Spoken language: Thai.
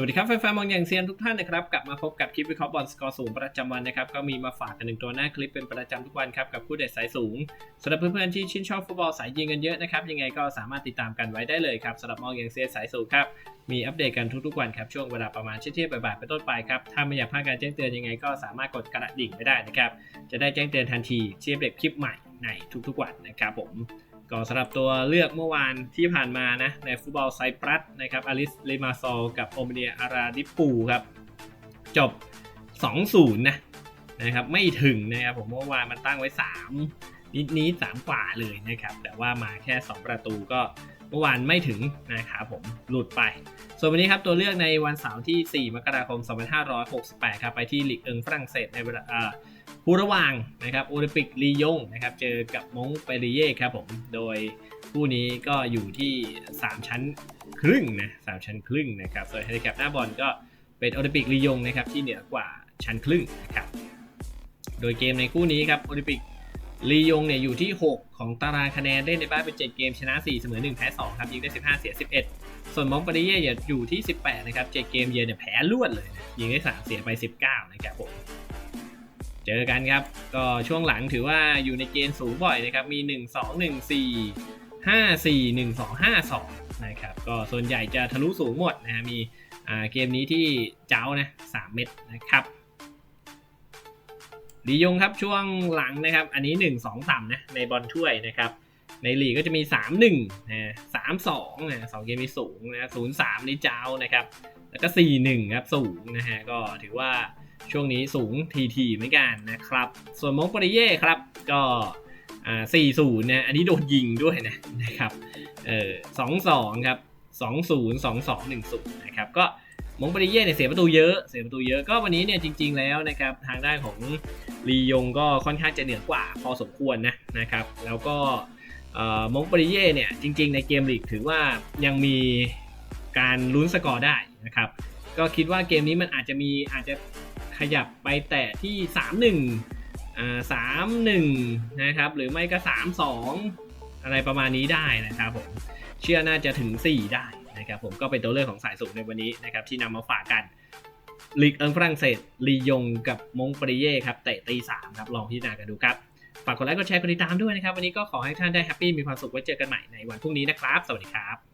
วัสดีครับแฟนๆมองอย่างเซียนทุกท่านนะครับ กลับมาพบกับคลิปวิเคราะห์บอลสกอร์สูงประจำวันนะครับ ก็มีมาฝากกันหนึ่งตัวหน้าคลิปเป็นประจำทุกวันครับ กับคู่เด็ดสายสูงสำหรับเพื่อนๆที่ชื่นชอบฟุตบอลสายยิงกันเยอะนะครับ ยังไงก็สามารถติดตามกันไว้ได้เลยครับสำหรับมองอย่างเซียนสายสูงครับ มีอัปเดตกันทุกๆวันครับ ช่วงเวลาประมาณเที่ยงบ่ายๆเป็นต้นไปครับถ้าไม่อยากพลาดการแจ้งเตือนยังไงก็สามารถกดกระดิ่งไว้ได้นะครับจะได้แจ้งเตือนทันทีที่อัปเดตคลิปใหม่ในทุกๆวันนะครับผม ก็สำหรับตัวเลือกเมื่อวานที่ผ่านมานะในฟุตบอลไซปรัสนะครับอลิสเลมาซอลกับโอมเดียอาราดิปูครับ จบ 2-0 นะนะครับไม่ถึงนะครับผมเมื่อวานมันตั้งไว้ 3 นิดนี้3กว่าเลยนะครับ แต่ว่ามาแค่ 2 ประตูก็เมื่อวานไม่ถึงนะครับผมหลุดไป ส่วนวันนี้ครับตัวเลือกในวันเสาร์ที่ 4 มกราคม 2568 ครับ ไปที่ลีกเอิงฝรั่งเศสในเวลาู้ระหว่างนะครับโอลิมปิกลียงนะครับเจอกับมงเปรีเย่ครับผมโดยคู่นี้ก็อยู่ที่ 3 ชั้นครึ่งนะสามชั้นครึ่งนะครับส่วนแฮนดิแคปหน้าบอลก็เป็นโอลิมปิกลียงนะครับที่เหนือกว่าชั้นครึ่งนะครับโดยเกมในคู่นี้ครับโอลิมปิกลียงเนี่ยอยู่ที่ 6 ของตารางคะแนนเล่นในบ้านเป็น 7 เกมชนะ 4 เสมอ 1 แพ้ 2 ครับยิงได้ 15 เสีย 11 ส่วนมองปรีเย่อยู่ที่ 18 นะครับ 7 เกมเยือนเนี่ยแพ้รวดเลย ยิงได้ 3 เสียไป 19 นะครับผม เจอกันครับ ก็ช่วงหลังถือว่าอยู่ในเกณฑ์สูงบ่อยนะครับ มี 1 2 1 4 5 4 1 2 5 2นะครับ ก็ส่วนใหญ่จะทะลุสูงหมดนะฮะ มีเกมนี้ที่เจ้านะ3เม็ดนะครับลียงครับช่วงหลังนะครับ อันนี้ 1 2 3นะในบอลถ้วยนะครับ ในลีกก็จะมี 3 1นะ3 2นะ2เกมมีสูงนะ0 3นี่เจ้านะครับ แล้วก็ 4 1 ครับสูงนะฮะ ก็ถือว่า ช่วงนี้สูงทีทีเหมือนกันนะครับ ส่วนมงปริเย่ครับก็อ่า4 0นะอันนี้โดนยิงด้วยนะนะครับเออ2 2ครับ2 0 2 2 1 0นะครับก็มงปริเย่เนี่ยเสียประตูเยอะเสียประตูเยอะก็วันนี้เนี่ยจริง ๆแล้วนะครับทางด้านของลียงก็ค่อนข้างจะเหนือกว่าพอสมควรนะนะครับ แล้วก็เอ่อมงปริเย่เนี่ยจริง ๆ ในเกมลีกถือว่ายังมีการลุ้นสกอร์ได้นะครับ ก็คิดว่าเกมนี้มันอาจจะมีอาจจะ ขยับไปแตะที่ 3-1อ่า3-1 นะครับ หรือไม่ก็ 3-2 อะไรประมาณนี้ได้นะครับผมเชื่อน่าจะถึง 4 ได้นะครับผมก็เป็นตัวเลือกของสายสูงในวันนี้นะครับที่นำมาฝากกันลีกเอิงฝรั่งเศสลียงกับมงปริเย่ครับเตะตีสามครับลองพิจารณากันดูครับฝากกดไลค์กดแชร์กดติดตามด้วยนะครับ วันนี้ก็ขอให้ท่านได้แฮปปี้มีความสุขไว้เจอกันใหม่ในวันพรุ่งนี้นะครับ สวัสดีครับ